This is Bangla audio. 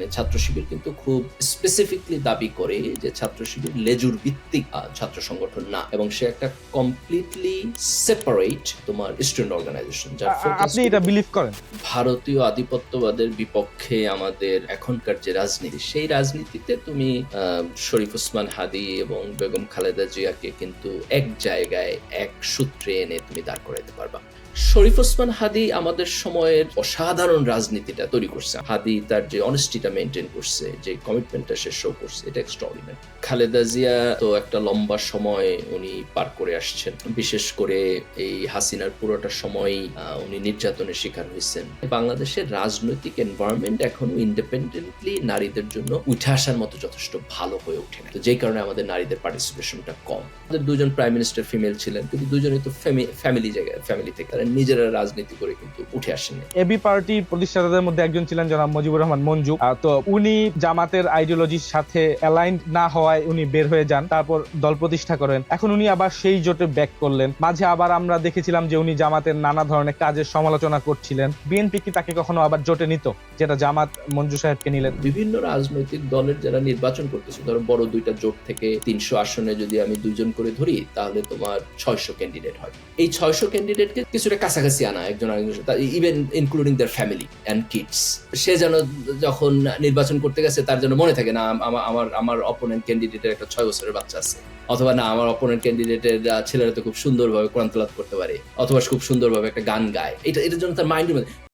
মানে ছাত্র শিবির কিন্তু খুব স্পেসিফিকলি দাবি করে যে ছাত্র শিবির লেজুর ভিত্তিক ছাত্র সংগঠন না এবং সে একটা কমপ্লিটলি সেপারেট তোমার স্টুডেন্ট অর্গানাইজেশন যার আপনি এটা বিলিভ করেন? ভারতীয় আধিপত্যবাদের বিপক্ষে আমাদের এখনকার যে রাজনীতি সেই রাজনীতিতে তুমি শরীফ ওসমান হাদি এবং বেগম খালেদা জিয়াকে কিন্তু এক জায়গায় এক সূত্রে এনে তুমি দাঁড় করাইতে পারবা। শরীফ ওসমান হাদি আমাদের সময়ের অসাধারণ রাজনীতিটা তৈরি করছে। হাদি তার যে অনেস্টিটা মেনটেন করছে, যে কমিটমেন্টটা সে শো করছে, এটা এক্সট্রাঅর্ডিনারি খালেদা জিয়া তো একটা লম্বা সময় উনি পার করে আসছেন। বিশেষ করে এই হাসিনার পুরোটা সময়ই উনি নির্যাতনের শিকার হয়েছেন। বাংলাদেশের রাজনৈতিক এনভায়রনমেন্ট এখনও ইন্ডিপেন্ডেন্টলি নারীদের জন্য উঠে আসার মতো যথেষ্ট ভালো হয়ে ওঠে না। তো যেই কারণে আমাদের নারীদের পার্টিসিপেশনটা কম। আমাদের দুজন প্রাইম মিনিস্টার ফিমেল ছিলেন, কিন্তু দুজনেই তো ফ্যামিলি জায়গায় ফ্যামিলি থেকে। তারা নিজেরা রাজনীতি করে কিন্তু উঠে আসেনি এবি পার্টি প্রতিষ্ঠাতাদের মধ্যে একজন ছিলেন জনাব মুজিবুর রহমান মঞ্জু। তো উনি জামাতের আইডিওলজির সাথে অ্যালাইন্ড না হওয়ায় উনি বের হয়ে যান, তারপর দল প্রতিষ্ঠা করেন। এখন উনি আবার সেই জোটে ব্যাক করলেন। মাঝে আবার আমরা দেখেছিলাম যে উনি জামাতের নানা ধরনের কাজের সমালোচনা করছিলেন। বিএনপি কি তাকে কখনো আবার জোটে নিত? যেটা জামাত মঞ্জু সাহেবকে নিলেন। বিভিন্ন রাজনৈতিক দলের যারা নির্বাচন করতেছে, ধরো বড় দুইটা জোট থেকে তিনশো আসনে যদি আমি দুইজন করে ধরি, তাহলে তোমার ছয়শো ক্যান্ডিডেট হয়। এই ছয়শো ক্যান্ডিডেটকে কিছুটা কাছাকাছি আনা, একজন even including their family and kids সে যেন যখন নির্বাচন করতে গেছে, তার জন্য মনে থাকে, না আমার আমার আমার অপোনেন্ট ক্যান্ডিডেটের একটা ছয় বছরের বাচ্চা আছে। অথবা, না, আমার অপোনেন্ট ক্যান্ডিডেটের ছেলেরা তো খুব সুন্দরভাবে কোরআন করতে পারে। অথবা খুব সুন্দরভাবে একটা গান গায়। এটা, এটার জন্য তার মাইন্ডের মধ্যে